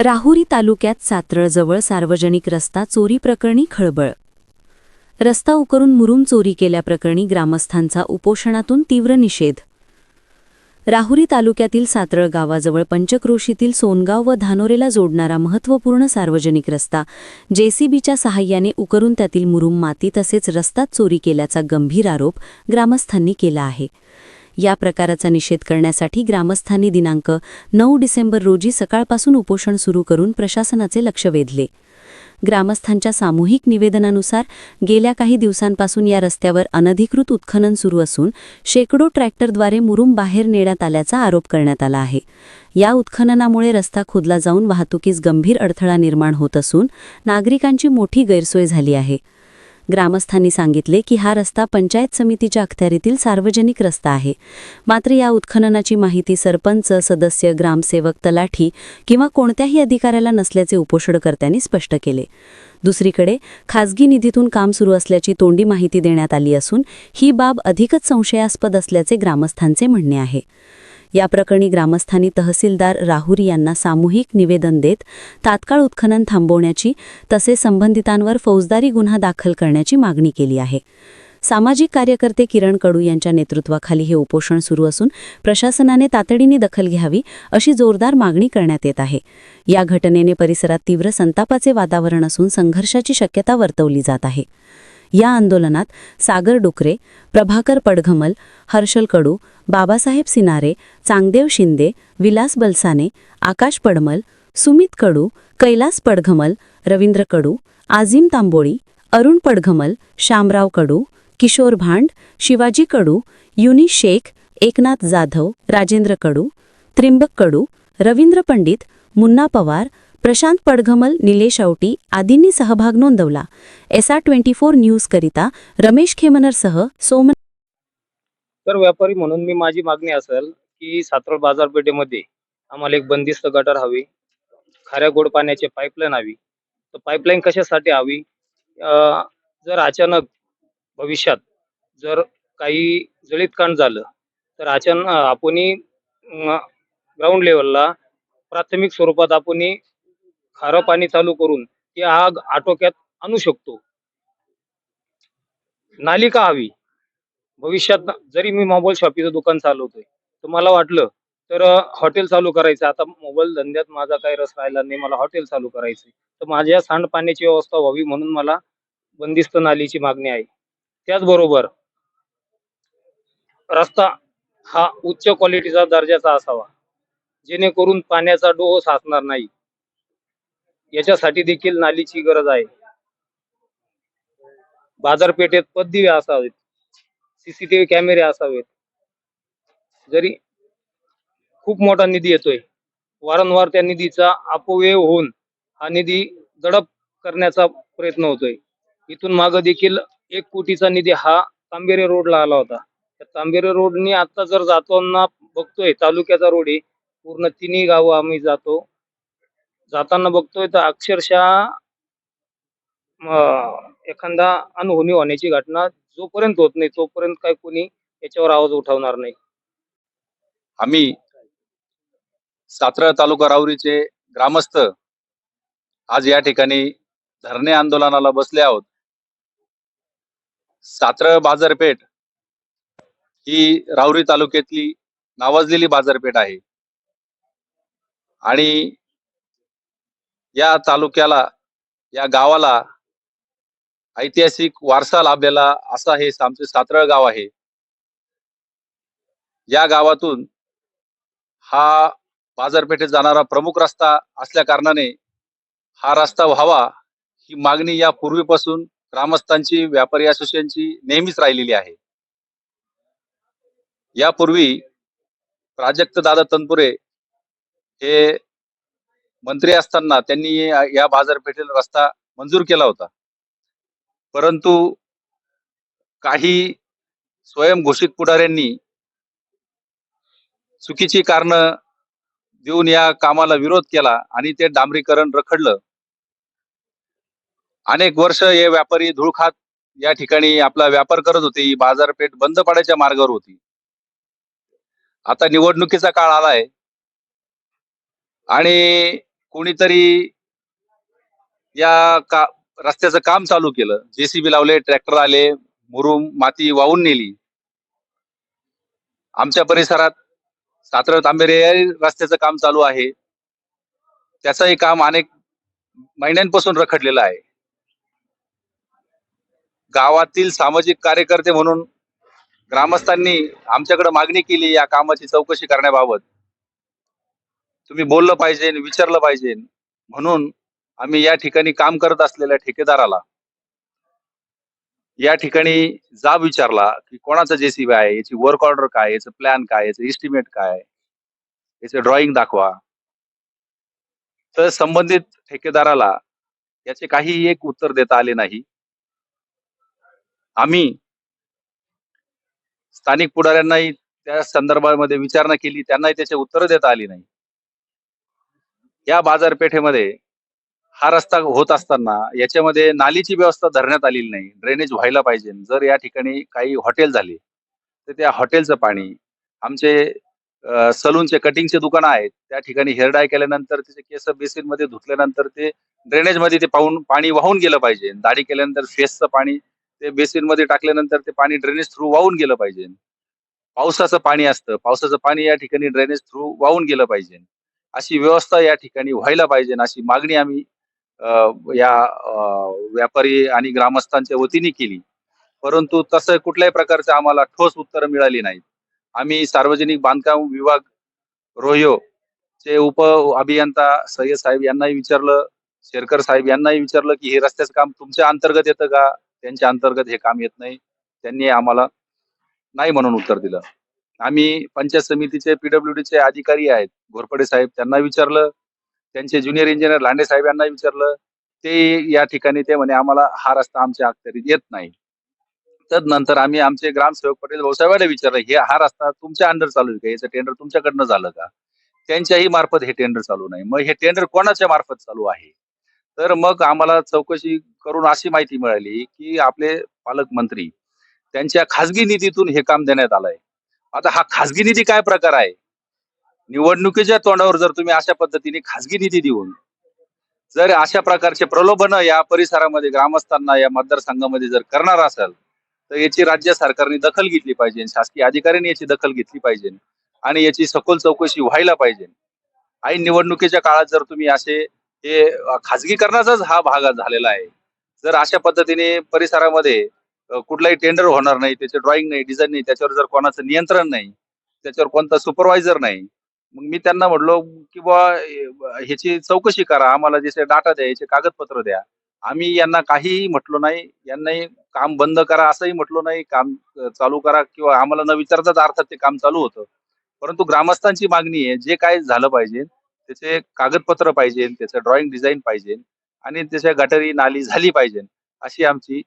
राहुरी तालुक्यात सातळजवळ सार्वजनिक रस्ता चोरी प्रकरणी खळबळ. रस्ता उकरून मुरुम चोरी केल्याप्रकरणी ग्रामस्थांचा उपोषणातून तीव्र निषेध. राहुरी तालुक्यातील सातरळ गावाजवळ पंचक्रोशीतील सोनगाव व धानोरेला जोडणारा महत्त्वपूर्ण सार्वजनिक रस्ता जेसीबीच्या सहाय्याने उकरून त्यातील मुरुम माती तसेच रस्ता चोरी केल्याचा गंभीर आरोप ग्रामस्थांनी केला आहे. या प्रकाराचा निषेध करण्यासाठी ग्रामस्थांनी दिनांक नऊ डिसेंबर रोजी सकाळपासून उपोषण सुरू करून प्रशासनाचे लक्ष वेधले. ग्रामस्थांच्या सामूहिक निवेदनानुसार गेल्या काही दिवसांपासून या रस्त्यावर अनधिकृत उत्खनन सुरू असून शेकडो ट्रॅक्टरद्वारे मुरुम बाहेर नेण्यात आल्याचा आरोप करण्यात आला आहे. या उत्खननामुळे रस्ता खोदला जाऊन वाहतुकीस गंभीर अडथळा निर्माण होत असून नागरिकांची मोठी गैरसोय झाली आहे. ग्रामस्थांनी सांगितले की हा रस्ता पंचायत समितीच्या अखत्यारीतील सार्वजनिक रस्ता आहे. मात्र या उत्खननाची माहिती सरपंच सदस्य ग्रामसेवक तलाठी किंवा कोणत्याही अधिकाऱ्याला नसल्याचे उपोषणकर्त्यांनी स्पष्ट केले. दुसरीकडे खासगी निधीतून काम सुरू असल्याची तोंडी माहिती देण्यात आली असून ही बाब अधिकच संशयास्पद असल्याचे ग्रामस्थांचे म्हणणे आहे. या प्रकरणी ग्रामस्थांनी तहसीलदार राहुरी यांना सामूहिक निवेदन देत तात्काळ उत्खनन थांबवण्याची तसेच संबंधितांवर फौजदारी गुन्हा दाखल करण्याची मागणी केली आहे. सामाजिक कार्यकर्ते किरण कडू यांच्या नेतृत्वाखाली हे उपोषण सुरू असून प्रशासनाने तातडीने दखल घ्यावी अशी जोरदार मागणी करण्यात येत आहे. या घटनेने परिसरात तीव्र संतापाचे वातावरण असून संघर्षाची शक्यता वर्तवली जात आहे. या आंदोलनात सागर डुकरे प्रभाकर पडघमल हर्षल कडू बाबासाहेब सिनारे चांगदेव शिंदे विलास बलसाने आकाश पडमल सुमित कडू कैलास पडघमल रवींद्र कडू आझिम तांबोळी अरुण पडघमल शामराव कडू किशोर भांड शिवाजी कडू युनी शेख एकनाथ जाधव राजेंद्र कडू त्रिंबक कडू रवींद्र पंडित मुन्ना पवार प्रशांत पडघमल निलेश औटी आदींनी सहभाग नोंदवला. एस आर ट्वेंटी फोर न्यूजकरिता रमेश खेमनरसह सोमन तर व्यापारी म्हणून मी माझी मागणी असेल की सातरोड बाजारपेठेमध्ये आम्हाला एक बंदिस्त गटार हवी खाऱ्या गोड पाण्याची पाईपलाईन हवी. तर पाईपलाईन कशासाठी हवी? जर अचानक भविष्यात जर काही जळीतकांड झालं तर अचानक आपण ग्राउंड लेवलला प्राथमिक स्वरूपात आपण खारं पाणी चालू करून ती आग आटोक्यात आणू शकतो. नाली का हवी. भविष्यात जरी मी मोबाईल शॉपीचं दुकान चालवतोय तर मला वाटलं तर हॉटेल चालू करायचं. आता मोबाईल धंद्यात माझा काही रस राहिला नाही मला हॉटेल चालू करायचं तर माझ्या सांडपाण्याची व्यवस्था व्हावी म्हणून मला बंदिस्त नालीची मागणी आहे. त्याचबरोबर रस्ता हा उच्च क्वालिटीचा दर्जाचा असावा. जेणेकरून पाण्याचा डोह साचणार नाही. याच्यासाठी देखील नालीची गरज आहे. बाजारपेठेत पददिवे असावेत. सीसीटीव्ही कॅमेरे असावेत. जरी खूप मोठा निधी येतोय वारंवार त्या निधीचा अपव्यय होऊन हा निधी दडप करण्याचा प्रयत्न होतोय. इथून माग देखील एक कोटीचा निधी हा तांबेरे रोडला आला होता. त्या तांबेरे रोडनी आता जर जाताना बघतोय तालुक्याचा रोड आहे. पूर्ण तिन्ही गावं आम्ही जातो. जाताना बघतोय तर अक्षरशः अं, एखादा अनहोनी होण्याची घटना जोपर्यंत होत नाही तोपर्यंत काही कोणी याच्यावर आवाज उठवणार नाही. आम्ही सातरा तालुका राहुरीचे ग्रामस्थ आज या ठिकाणी धरणे आंदोलनाला बसले आहोत. सातरा बाजारपेठ ही राहुरी तालुक्यातली नावाजलेली बाजारपेठ आहे. आणि या तालुक्याला या गावाला ऐतिहासिक वारसा लाभलेला असा हे आमचे सातरळ गाव आहे. या गावातून हा बाजारपेठेत जाणारा प्रमुख रस्ता असल्या कारणाने हा रस्ता व्हावा ही मागणी या पूर्वीपासून ग्रामस्थांची व्यापारी असोसिएशनची नेहमीच राहिलेली आहे. यापूर्वी प्राजक्त दादा तनपुरे हे मंत्री असताना त्यांनी या- बाजारपेठेला रस्ता मंजूर केला होता. परंतु काही स्वयंघोषित पुढाऱ्यांनी चुकीची कारण देऊन या कामाला विरोध केला आणि ते डांबरीकरण रखडलं. अनेक वर्ष हे व्यापारी धूळ खात या ठिकाणी आपला व्यापार करत होते ही बाजारपेठ बंद पडायच्या मार्गावर होती. आता निवडणुकीचा काळ आलाय. आणि कोणीतरी या का रस्त्याचं काम चालू केलं. जेसीबी लावले ट्रॅक्टर आले मुरुम माती वाहून नेली. आमच्या परिसरात सातारा तांबेरे रस्त्याचं काम चालू आहे. त्याचंही काम अनेक महिन्यांपासून रखडलेलं आहे. गावातील सामाजिक कार्यकर्ते म्हणून ग्रामस्थांनी आमच्याकडे मागणी केली या कामाची चौकशी करण्याबाबत. तुम्ही बोललं पाहिजे विचारलं पाहिजे. म्हणून आम्ही या ठिकाणी काम करत असलेल्या ठेकेदाराला या ठिकाणी जाब विचारला की कोणाचा जेसीबी आहे याची वर्क ऑर्डर काय याचं प्लॅन काय याचं इस्टिमेट काय याचं ड्रॉइंग दाखवा. तर संबंधित ठेकेदाराला याचे काही एक उत्तर देता आले नाही. आम्ही स्थानिक पुढाऱ्यांनाही त्या संदर्भामध्ये विचारणा केली त्यांनाही त्याचे उत्तर देता आली नाही. या बाजारपेठेमध्ये हा रस्ता होत असताना याच्यामध्ये नालीची व्यवस्था धरण्यात आलेली नाही. ड्रेनेज व्हायला पाहिजे. जर या ठिकाणी काही हॉटेल झाले तर त्या हॉटेलचं पाणी आमचे सलूनचे कटिंगचे दुकानं आहेत त्या ठिकाणी हेअर डाय केल्यानंतर त्याचे केस बेसिनमध्ये धुतल्यानंतर ते ड्रेनेजमध्ये ते पाहून पाणी वाहून गेलं पाहिजे. दाढी केल्यानंतर फेसचं पाणी ते बेसिनमध्ये टाकल्यानंतर ते पाणी ड्रेनेज थ्रू वाहून गेलं पाहिजे. पावसाचं पाणी असतं. पावसाचं पाणी या ठिकाणी ड्रेनेज थ्रू वाहून गेलं पाहिजे. अशी व्यवस्था या ठिकाणी व्हायला पाहिजे अशी मागणी आम्ही या व्यापारी आणि ग्रामस्थांच्या वतीने केली. परंतु तसं कुठल्याही प्रकारचं आम्हाला ठोस उत्तर मिळाली नाहीत आम्ही सार्वजनिक बांधकाम विभाग रोह्यो चे उप अभियंता सय्यद साहेब यांनाही विचारलं शेरकर साहेब यांनाही विचारलं की हे रस्त्याचं काम तुमच्या अंतर्गत येतं का? त्यांच्या अंतर्गत हे काम येत नाही. त्यांनी आम्हाला नाही म्हणून उत्तर दिलं. आम्ही पंचायत समितीचे पीडब्ल्यूडीचे अधिकारी आहेत. घोरपडे साहेब त्यांना विचारलं. त्यांचे ज्युनियर इंजिनियर लांडे साहेब यांना विचारलं. ते या ठिकाणी ते म्हणे आम्हाला हा रस्ता आमच्या अखत्यारीत येत नाही. तदनंतर आम्ही आमचे ग्रामसेवक पटेल भाऊसाहेबांना विचारलं हे हा रस्ता तुमच्या अंडर चालू आहे का? याचं टेंडर तुमच्याकडनं झालं का? त्यांच्याही मार्फत हे टेंडर चालू नाही. मग हे टेंडर कोणाच्या मार्फत चालू आहे? तर मग आम्हाला चौकशी करून अशी माहिती मिळाली की आपले पालकमंत्री त्यांच्या खासगी निधीतून हे काम देण्यात आलंय. आता हा खासगी निधी काय प्रकार आहे? निवडणुकीच्या तोंडावर जर तुम्ही अशा पद्धतीने खासगी निधी देऊन जर अशा प्रकारचे प्रलोभन या परिसरामध्ये ग्रामस्थांना या मतदारसंघामध्ये जर करणार असाल तर याची राज्य सरकारने दखल घेतली पाहिजे शासकीय अधिकाऱ्यांनी याची दखल घेतली पाहिजे आणि याची सखोल चौकशी व्हायला पाहिजे. ऐन निवडणुकीच्या काळात जर तुम्ही असे हे खाजगीकरणाचाच हा भाग झालेला आहे जर अशा पद्धतीने परिसरामध्ये कुठलाही टेंडर होणार नाही त्याचे ड्रॉइंग नाही डिझाईन नाही त्याच्यावर जर कोणाचं नियंत्रण नाही त्याच्यावर कोणता सुपरवायझर नाही मग मी त्यांना म्हटलो की बा ह्याची चौकशी करा आम्हाला जसे डाटा द्या याचे कागदपत्र द्या. आम्ही यांना काहीही म्हटलो नाही यांनाही काम बंद करा असंही म्हटलो नाही काम चालू करा किंवा आम्हाला न विचारताच अर्थात ते काम चालू होतं. परंतु ग्रामस्थांची मागणी आहे जे काय झालं पाहिजे त्याचे कागदपत्र पाहिजे त्याचं ड्रॉइंग डिझाईन पाहिजे आणि त्याच्या गटारी नाली झाली पाहिजे अशी आमची